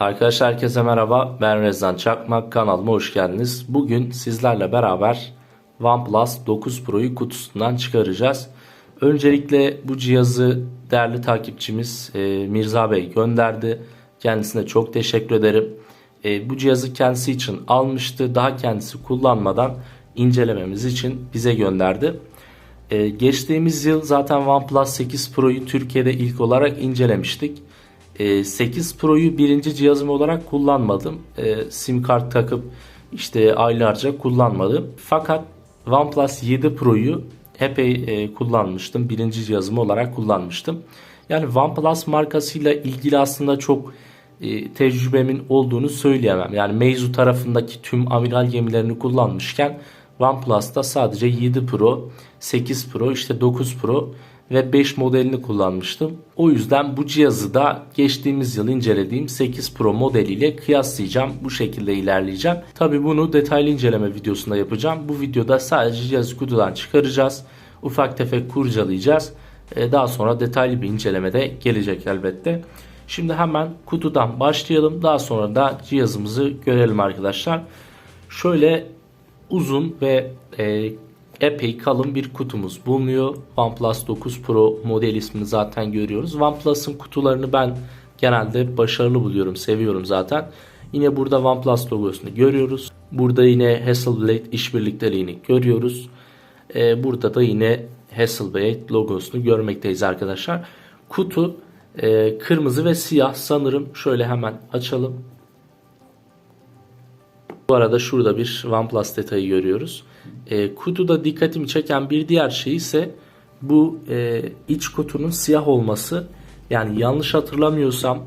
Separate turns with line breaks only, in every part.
Arkadaşlar herkese merhaba. Ben Rezan Çakmak. Kanalıma hoş geldiniz. Bugün sizlerle beraber OnePlus 9 Pro'yu kutusundan çıkaracağız. Öncelikle bu cihazı değerli takipçimiz e, Mirza Bey gönderdi. Kendisine çok teşekkür ederim. E, bu cihazı kendisi için almıştı. Daha kendisi kullanmadan incelememiz için bize gönderdi. E, geçtiğimiz yıl zaten OnePlus 8 Pro'yu Türkiye'de ilk olarak incelemiştik. E, 8 Pro'yu birinci cihazım olarak kullanmadım. E, sim kart takıp işte aylarca kullanmadım. Fakat OnePlus 7 Pro'yu epey e, kullanmıştım. Birinci cihazım olarak kullanmıştım. Yani OnePlus markasıyla ilgili aslında çok e, tecrübemin olduğunu söyleyemem. Yani Meizu tarafındaki tüm amiral gemilerini kullanmışken OnePlus'ta sadece 7 Pro, 8 Pro, işte 9 Pro ve 5 modelini kullanmıştım. O yüzden bu cihazı da geçtiğimiz yıl incelediğim 8 Pro modeliyle kıyaslayacağım. Bu şekilde ilerleyeceğim. Tabi bunu detaylı inceleme videosunda yapacağım. Bu videoda sadece cihazı kutudan çıkaracağız. Ufak tefek kurcalayacağız. Ee, Daha sonra detaylı bir inceleme de gelecek elbette. Şimdi hemen kutudan başlayalım. Daha sonra da cihazımızı görelim arkadaşlar. Şöyle uzun ve e, epey kalın bir kutumuz bulunuyor. OnePlus 9 Pro model ismini zaten görüyoruz. OnePlus'ın kutularını ben genelde başarılı buluyorum, seviyorum zaten. Yine burada OnePlus logosunu görüyoruz. Burada yine Hasselblad işbirlikteliğini görüyoruz. Ee, burada da yine Hasselblad logosunu görmekteyiz arkadaşlar. Kutu e, kırmızı ve siyah sanırım. Şöyle hemen açalım. Bu arada şurada bir OnePlus detayı görüyoruz. E, kutuda dikkatimi çeken bir diğer şey ise bu e, iç kutunun siyah olması. Yani yanlış hatırlamıyorsam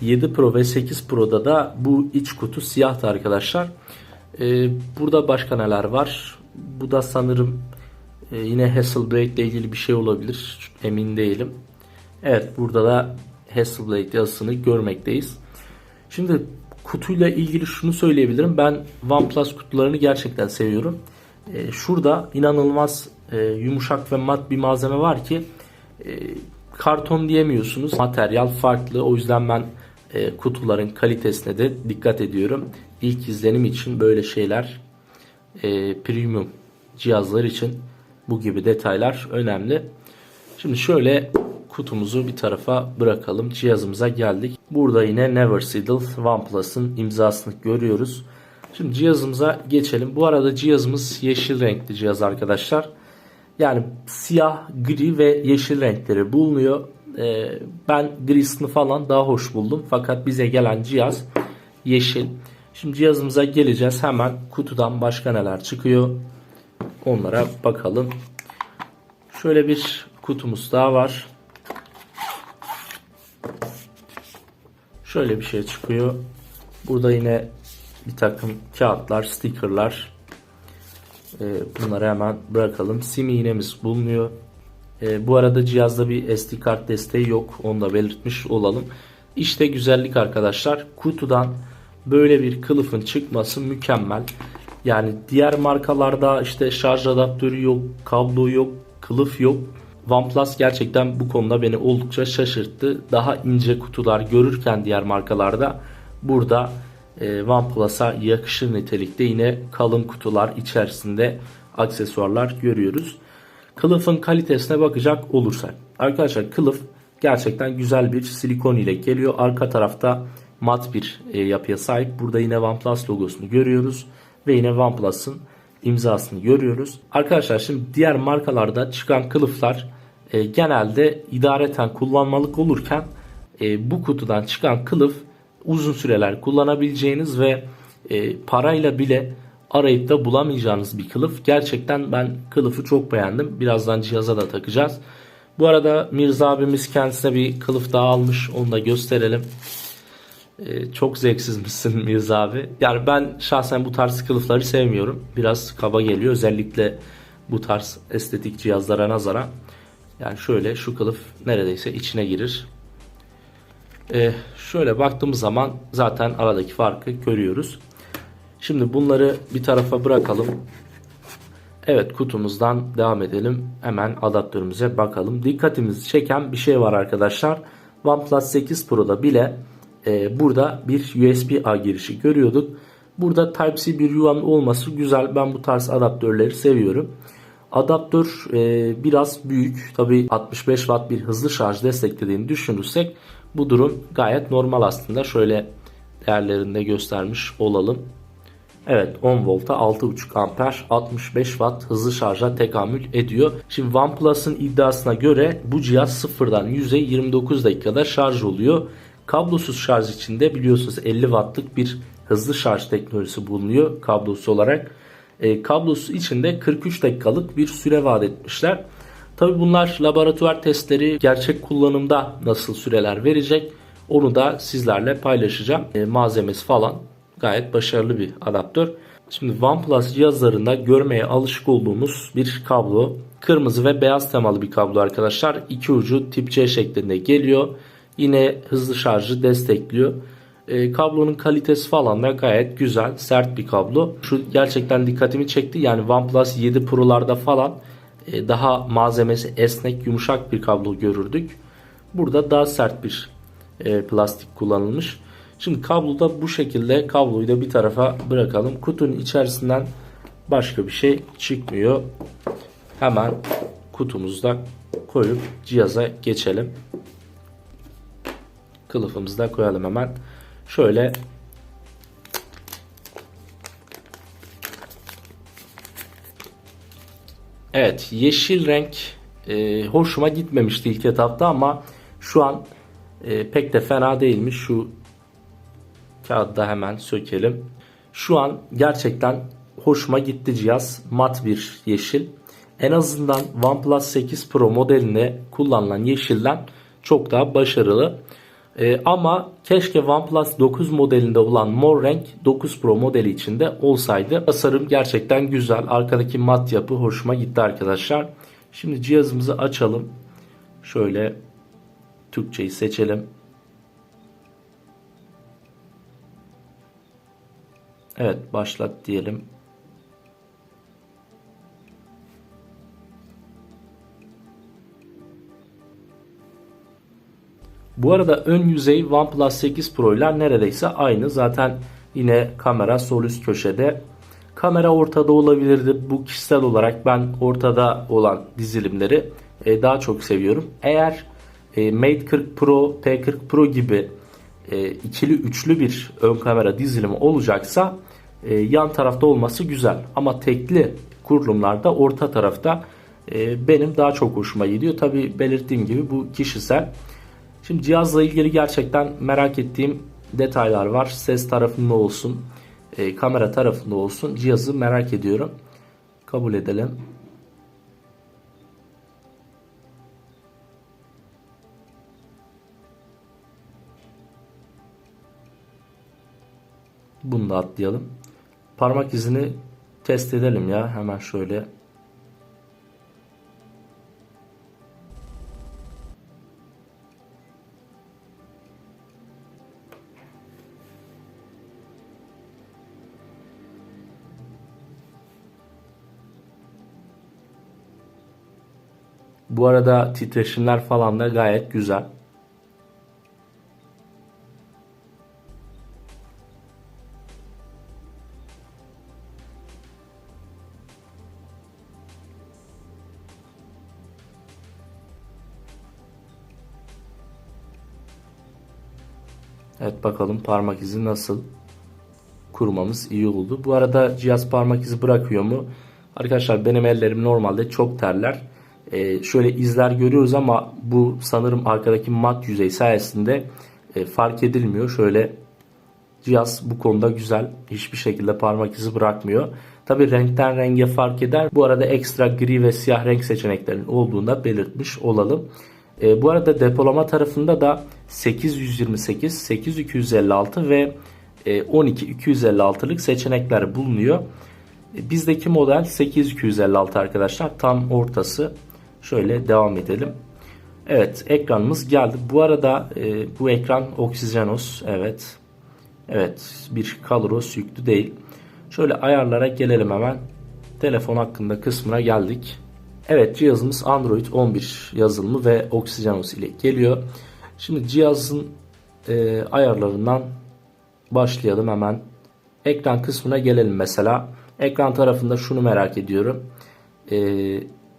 7 Pro ve 8 Pro'da da bu iç kutu siyahtı arkadaşlar. E, burada başka neler var? Bu da sanırım e, yine Hasselblad ile ilgili bir şey olabilir. Emin değilim. Evet burada da Hasselblad yazısını görmekteyiz. Şimdi kutuyla ilgili şunu söyleyebilirim. Ben OnePlus kutularını gerçekten seviyorum. E, şurada inanılmaz e, yumuşak ve mat bir malzeme var ki e, karton diyemiyorsunuz. Materyal farklı. O yüzden ben e, kutuların kalitesine de dikkat ediyorum. İlk izlenim için böyle şeyler e, premium cihazlar için bu gibi detaylar önemli. Şimdi şöyle kutumuzu bir tarafa bırakalım. Cihazımıza geldik. Burada yine Never Sealed OnePlus'ın imzasını görüyoruz. Şimdi cihazımıza geçelim. Bu arada cihazımız yeşil renkli cihaz arkadaşlar. Yani siyah, gri ve yeşil renkleri bulunuyor. Ee, ben grisini falan daha hoş buldum. Fakat bize gelen cihaz yeşil. Şimdi cihazımıza geleceğiz. Hemen kutudan başka neler çıkıyor. Onlara bakalım. Şöyle bir kutumuz daha var. Şöyle bir şey çıkıyor. Burada yine bir takım kağıtlar, stickerlar. Ee, bunları hemen bırakalım. Sim iğnemiz bulunuyor. Ee, bu arada cihazda bir SD kart desteği yok. Onu da belirtmiş olalım. İşte güzellik arkadaşlar. Kutudan böyle bir kılıfın çıkması mükemmel. Yani diğer markalarda işte şarj adaptörü yok, kablo yok, kılıf yok. OnePlus gerçekten bu konuda beni oldukça şaşırttı. Daha ince kutular görürken diğer markalarda burada e, OnePlus'a yakışır nitelikte yine kalın kutular içerisinde aksesuarlar görüyoruz. Kılıfın kalitesine bakacak olursak. Arkadaşlar kılıf gerçekten güzel bir silikon ile geliyor. Arka tarafta mat bir e, yapıya sahip. Burada yine OnePlus logosunu görüyoruz. Ve yine OnePlus'ın imzasını görüyoruz. Arkadaşlar şimdi diğer markalarda çıkan kılıflar e, genelde idareten kullanmalık olurken e, bu kutudan çıkan kılıf uzun süreler kullanabileceğiniz ve e, parayla bile arayıp da bulamayacağınız bir kılıf. Gerçekten ben kılıfı çok beğendim. Birazdan cihaza da takacağız. Bu arada Mirza abimiz kendisine bir kılıf daha almış. Onu da gösterelim. Ee, çok zevksizmişsin Mirza abi. Yani ben şahsen bu tarz kılıfları sevmiyorum. Biraz kaba geliyor. Özellikle bu tarz estetik cihazlara nazara. Yani şöyle şu kılıf neredeyse içine girir. Ee, şöyle baktığımız zaman zaten aradaki farkı görüyoruz. Şimdi bunları bir tarafa bırakalım. Evet kutumuzdan devam edelim. Hemen adaptörümüze bakalım. Dikkatimizi çeken bir şey var arkadaşlar. OnePlus 8 Pro'da bile e, burada bir USB-A girişi görüyorduk. Burada Type-C bir yuvan olması güzel. Ben bu tarz adaptörleri seviyorum. Adaptör e, biraz büyük. Tabi 65 Watt bir hızlı şarj desteklediğini düşünürsek bu durum gayet normal aslında. Şöyle değerlerinde göstermiş olalım. Evet 10 volta 6.5 amper 65 watt hızlı şarja tekamül ediyor. Şimdi OnePlus'ın iddiasına göre bu cihaz sıfırdan 100'e 29 dakikada şarj oluyor. Kablosuz şarj içinde biliyorsunuz 50 wattlık bir hızlı şarj teknolojisi bulunuyor kablosuz olarak. E, kablosuz içinde 43 dakikalık bir süre vaat etmişler. Tabi bunlar laboratuvar testleri gerçek kullanımda nasıl süreler verecek onu da sizlerle paylaşacağım. E, malzemesi falan gayet başarılı bir adaptör. Şimdi OnePlus cihazlarında görmeye alışık olduğumuz bir kablo. Kırmızı ve beyaz temalı bir kablo arkadaşlar. İki ucu tip C şeklinde geliyor. Yine hızlı şarjı destekliyor. E, kablonun kalitesi falan da gayet güzel. Sert bir kablo. Şu gerçekten dikkatimi çekti. Yani OnePlus 7 Pro'larda falan e, daha malzemesi esnek, yumuşak bir kablo görürdük. Burada daha sert bir e, plastik kullanılmış. Şimdi kablo da bu şekilde kabloyu da bir tarafa bırakalım. Kutunun içerisinden başka bir şey çıkmıyor. Hemen kutumuzda koyup cihaza geçelim. Kılıfımızı da koyalım hemen. Şöyle Evet yeşil renk e, hoşuma gitmemişti ilk etapta ama şu an e, pek de fena değilmiş. Şu kağıdı da hemen sökelim. Şu an gerçekten hoşuma gitti cihaz. Mat bir yeşil. En azından OnePlus 8 Pro modelinde kullanılan yeşilden çok daha başarılı. Ee, ama keşke OnePlus 9 modelinde olan mor renk 9 Pro modeli içinde olsaydı. Tasarım gerçekten güzel. Arkadaki mat yapı hoşuma gitti arkadaşlar. Şimdi cihazımızı açalım. Şöyle Türkçeyi seçelim. Evet başlat diyelim. Bu arada ön yüzey OnePlus 8 Pro ile neredeyse aynı. Zaten yine kamera sol üst köşede. Kamera ortada olabilirdi. Bu kişisel olarak ben ortada olan dizilimleri e, daha çok seviyorum. Eğer e, Mate 40 Pro, P40 Pro gibi e, ikili üçlü bir ön kamera dizilimi olacaksa yan tarafta olması güzel. Ama tekli kurulumlarda orta tarafta benim daha çok hoşuma gidiyor. Tabi belirttiğim gibi bu kişisel. Şimdi cihazla ilgili gerçekten merak ettiğim detaylar var. Ses tarafında olsun, e, kamera tarafında olsun cihazı merak ediyorum. Kabul edelim. Bunu da atlayalım. Parmak izini test edelim ya. Hemen şöyle. Bu arada titreşimler falan da gayet güzel. Evet bakalım parmak izi nasıl kurmamız iyi oldu. Bu arada cihaz parmak izi bırakıyor mu? Arkadaşlar benim ellerim normalde çok terler. Ee, şöyle izler görüyoruz ama bu sanırım arkadaki mat yüzey sayesinde e, fark edilmiyor. Şöyle cihaz bu konuda güzel. Hiçbir şekilde parmak izi bırakmıyor. Tabi renkten renge fark eder. Bu arada ekstra gri ve siyah renk seçeneklerinin olduğunda belirtmiş olalım. E, bu arada depolama tarafında da 8128, 8256 ve e, 12256'lık seçenekler bulunuyor. E, bizdeki model 8256 arkadaşlar. Tam ortası. Şöyle devam edelim. Evet ekranımız geldi. Bu arada e, bu ekran Oxygenos. Evet. Evet bir Kaloros yüklü değil. Şöyle ayarlara gelelim hemen. Telefon hakkında kısmına geldik. Evet cihazımız Android 11 yazılımı ve Oxygenos ile geliyor. Şimdi cihazın e, ayarlarından başlayalım hemen. Ekran kısmına gelelim mesela. Ekran tarafında şunu merak ediyorum. E,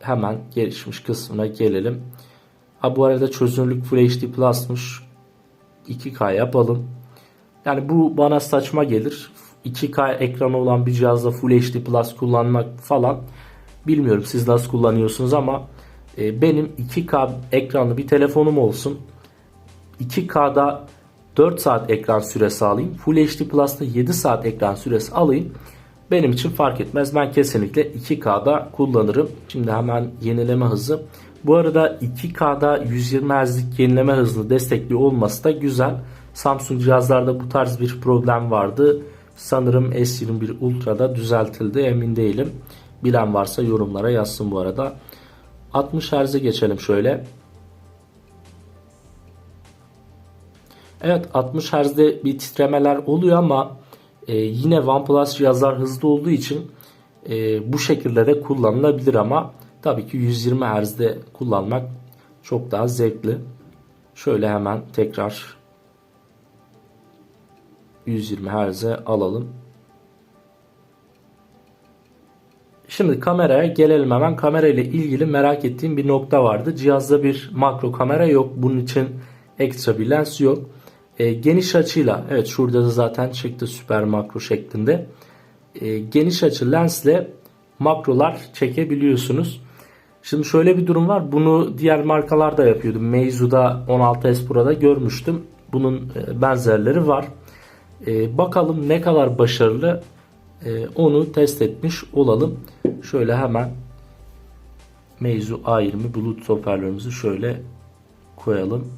hemen gelişmiş kısmına gelelim. Ha bu arada çözünürlük Full HD Plus'mış. 2K yapalım. Yani bu bana saçma gelir. 2K ekranı olan bir cihazda Full HD Plus kullanmak falan bilmiyorum siz nasıl kullanıyorsunuz ama e, benim 2K ekranlı bir telefonum olsun. 2K'da 4 saat ekran süresi alayım. Full HD Plus'ta 7 saat ekran süresi alayım. Benim için fark etmez. Ben kesinlikle 2K'da kullanırım. Şimdi hemen yenileme hızı. Bu arada 2K'da 120 Hz'lik yenileme hızını destekliyor olması da güzel. Samsung cihazlarda bu tarz bir problem vardı. Sanırım S21 Ultra'da düzeltildi emin değilim. Bilen varsa yorumlara yazsın bu arada. 60 Hz'e geçelim şöyle. Evet 60 Hz'de bir titremeler oluyor ama e, yine OnePlus cihazlar hızlı olduğu için e, bu şekilde de kullanılabilir ama tabii ki 120 Hz'de kullanmak çok daha zevkli. Şöyle hemen tekrar 120 Hz'e alalım. Şimdi kameraya gelelim hemen. Kamera ile ilgili merak ettiğim bir nokta vardı. Cihazda bir makro kamera yok. Bunun için ekstra bir lens yok. E, geniş açıyla evet şurada da zaten çıktı süper makro şeklinde. E, geniş açı lensle makrolar çekebiliyorsunuz. Şimdi şöyle bir durum var. Bunu diğer markalar da yapıyordu. Meizu'da 16S Pro'da görmüştüm. Bunun e, benzerleri var. E, bakalım ne kadar başarılı e, onu test etmiş olalım. Şöyle hemen Meizu A20 Bluetooth hoparlörümüzü şöyle koyalım.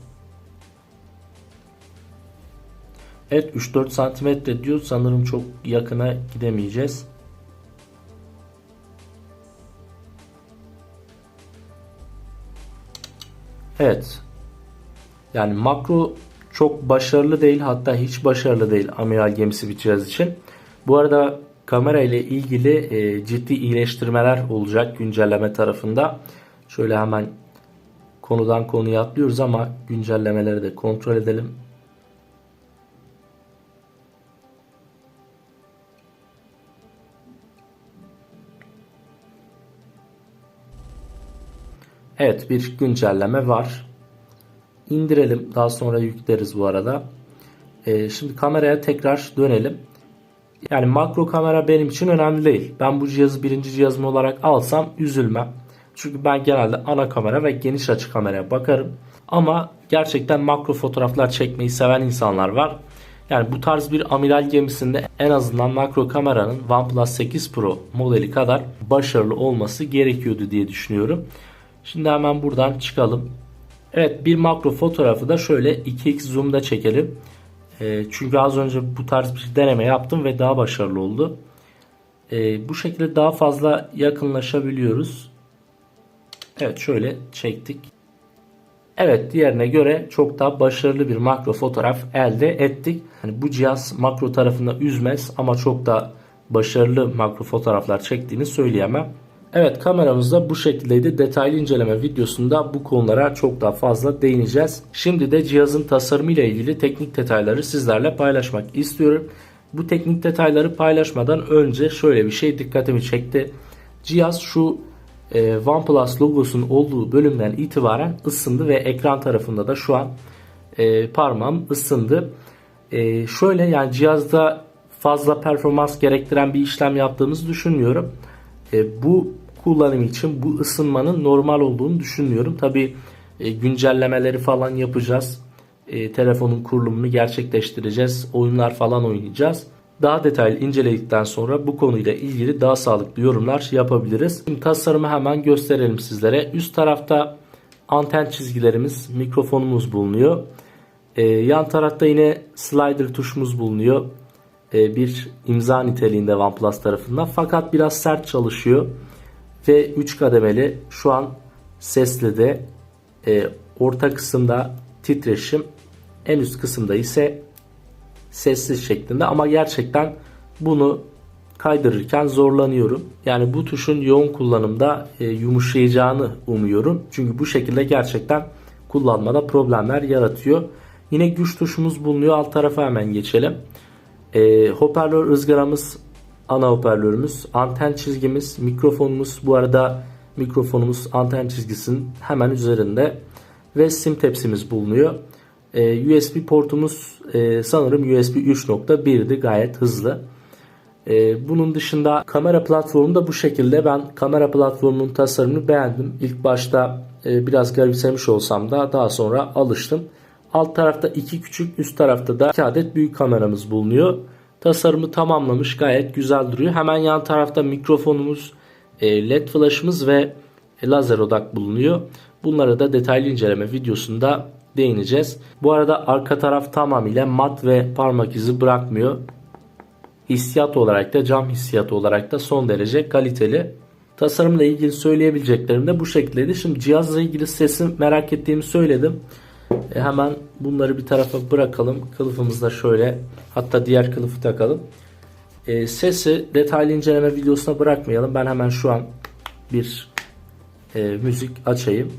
Evet 3-4 santimetre diyor. Sanırım çok yakına gidemeyeceğiz. Evet. Yani makro çok başarılı değil hatta hiç başarılı değil amiral gemisi cihaz için. Bu arada kamera ile ilgili e, ciddi iyileştirmeler olacak güncelleme tarafında. Şöyle hemen konudan konuya atlıyoruz ama güncellemeleri de kontrol edelim. Evet bir güncelleme var. İndirelim daha sonra yükleriz bu arada. Ee, şimdi kameraya tekrar dönelim. Yani makro kamera benim için önemli değil. Ben bu cihazı birinci cihazım olarak alsam üzülmem. Çünkü ben genelde ana kamera ve geniş açı kameraya bakarım. Ama gerçekten makro fotoğraflar çekmeyi seven insanlar var. Yani bu tarz bir amiral gemisinde en azından makro kameranın OnePlus 8 Pro modeli kadar başarılı olması gerekiyordu diye düşünüyorum. Şimdi hemen buradan çıkalım. Evet bir makro fotoğrafı da şöyle 2x zoom'da çekelim. E, çünkü az önce bu tarz bir deneme yaptım ve daha başarılı oldu. E, bu şekilde daha fazla yakınlaşabiliyoruz. Evet şöyle çektik. Evet diğerine göre çok daha başarılı bir makro fotoğraf elde ettik. Yani bu cihaz makro tarafında üzmez ama çok da başarılı makro fotoğraflar çektiğini söyleyemem. Evet kameramız da bu şekildeydi. Detaylı inceleme videosunda bu konulara çok daha fazla değineceğiz. Şimdi de cihazın tasarımı ile ilgili teknik detayları sizlerle paylaşmak istiyorum. Bu teknik detayları paylaşmadan önce şöyle bir şey dikkatimi çekti. Cihaz şu e, OnePlus logosunun olduğu bölümden itibaren ısındı ve ekran tarafında da şu an e, parmağım ısındı. E, şöyle yani cihazda fazla performans gerektiren bir işlem yaptığımızı düşünmüyorum. Bu kullanım için bu ısınmanın normal olduğunu düşünmüyorum. Tabi e, güncellemeleri falan yapacağız. E, telefonun kurulumunu gerçekleştireceğiz. Oyunlar falan oynayacağız. Daha detaylı inceledikten sonra bu konuyla ilgili daha sağlıklı yorumlar yapabiliriz. Şimdi tasarımı hemen gösterelim sizlere. Üst tarafta anten çizgilerimiz, mikrofonumuz bulunuyor. Ee, yan tarafta yine slider tuşumuz bulunuyor. Ee, bir imza niteliğinde OnePlus tarafından. Fakat biraz sert çalışıyor ve 3 kademeli şu an sesli de e, orta kısımda titreşim en üst kısımda ise sessiz şeklinde ama gerçekten bunu kaydırırken zorlanıyorum. Yani bu tuşun yoğun kullanımda e, yumuşayacağını umuyorum. Çünkü bu şekilde gerçekten kullanmada problemler yaratıyor. Yine güç tuşumuz bulunuyor. Alt tarafa hemen geçelim. Ee, hoparlör ızgaramız ana hoparlörümüz. Anten çizgimiz, mikrofonumuz. Bu arada mikrofonumuz anten çizgisinin hemen üzerinde. Ve sim tepsimiz bulunuyor. Ee, USB portumuz e, sanırım USB 3.1'di. Gayet hızlı. Ee, bunun dışında kamera platformu da bu şekilde. Ben kamera platformunun tasarımını beğendim. İlk başta e, biraz garipsemiş olsam da daha sonra alıştım. Alt tarafta iki küçük, üst tarafta da iki adet büyük kameramız bulunuyor. Tasarımı tamamlamış, gayet güzel duruyor. Hemen yan tarafta mikrofonumuz, e, led flash'ımız ve lazer odak bulunuyor. Bunlara da detaylı inceleme videosunda değineceğiz. Bu arada arka taraf tamamıyla mat ve parmak izi bırakmıyor hissiyat olarak da cam hissiyatı olarak da son derece kaliteli. Tasarımla ilgili söyleyebileceklerim de bu şekildeydi. Şimdi cihazla ilgili sesim merak ettiğimi söyledim. E hemen bunları bir tarafa bırakalım. Kılıfımızda şöyle hatta diğer kılıfı takalım. E, sesi detaylı inceleme videosuna bırakmayalım. Ben hemen şu an bir e, müzik açayım.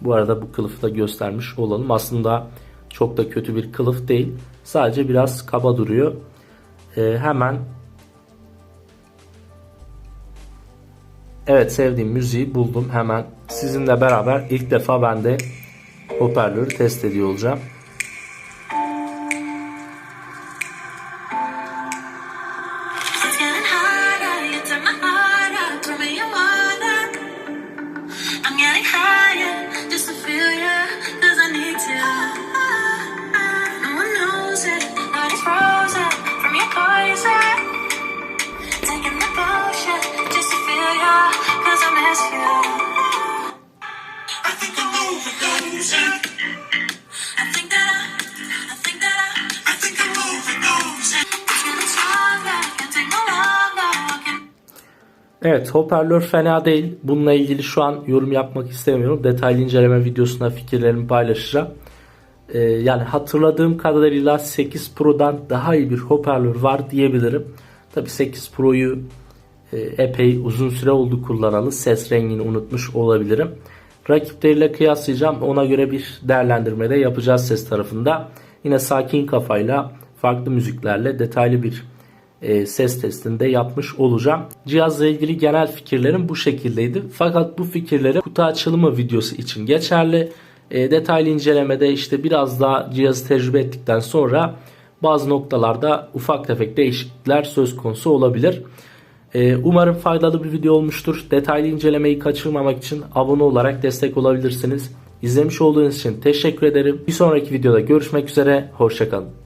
Bu arada bu kılıfı da göstermiş olalım. Aslında çok da kötü bir kılıf değil. Sadece biraz kaba duruyor. Ee, hemen Evet sevdiğim müziği buldum. Hemen sizinle beraber ilk defa ben de hoparlörü test ediyor olacağım. Evet hoparlör fena değil. Bununla ilgili şu an yorum yapmak istemiyorum. Detaylı inceleme videosunda fikirlerimi paylaşacağım. Ee, yani hatırladığım kadarıyla 8 Pro'dan daha iyi bir hoparlör var diyebilirim. Tabi 8 Pro'yu e, epey uzun süre oldu kullanalı. Ses rengini unutmuş olabilirim. Rakipleriyle kıyaslayacağım. Ona göre bir değerlendirme de yapacağız ses tarafında. Yine sakin kafayla farklı müziklerle detaylı bir e, ses testinde yapmış olacağım. Cihazla ilgili genel fikirlerim bu şekildeydi. Fakat bu fikirleri kutu açılımı videosu için geçerli. E, detaylı incelemede işte biraz daha cihazı tecrübe ettikten sonra bazı noktalarda ufak tefek değişiklikler söz konusu olabilir. E, umarım faydalı bir video olmuştur. Detaylı incelemeyi kaçırmamak için abone olarak destek olabilirsiniz. İzlemiş olduğunuz için teşekkür ederim. Bir sonraki videoda görüşmek üzere. Hoşçakalın.